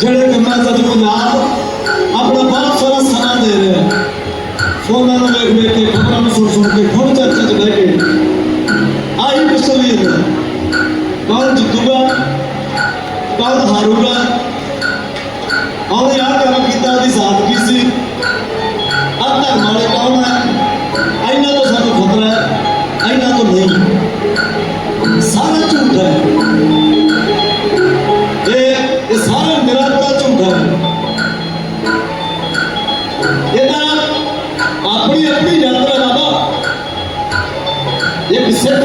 ਜਿਹੜੇ ਕੰਮਾਂ ਦਾ ਪੰਜਾਬ ਆਪਣਾ ਬਹੁਤ ਸਾਰਾ ਸਮਾਂ ਦੇ ਰਿਹਾ ਹੈ ਫੋਨਾਂ ਨੂੰ ਵੇਖ ਵੇਖ ਕੇ ਖਬਰਾਂ ਨੂੰ ਸੁਣ ਸੁਣ ਕੇ ਖੁਦ ਚਰਚਾ ਚ ਬਹਿ ਕੇ ਆਹੀ ਤਸਵੀਰ ਹੈ ਕੌਣ ਜਿੱਤੂਗਾ ਕੌਣ ਹਾਰੂਗਾ ਉਹਨੇ ਆਹ ਕੰਮ ਕੀਤਾ ਉਹਦੀ ਸਾਦਗੀ ਸੀ minha filha, agora na mão. E que você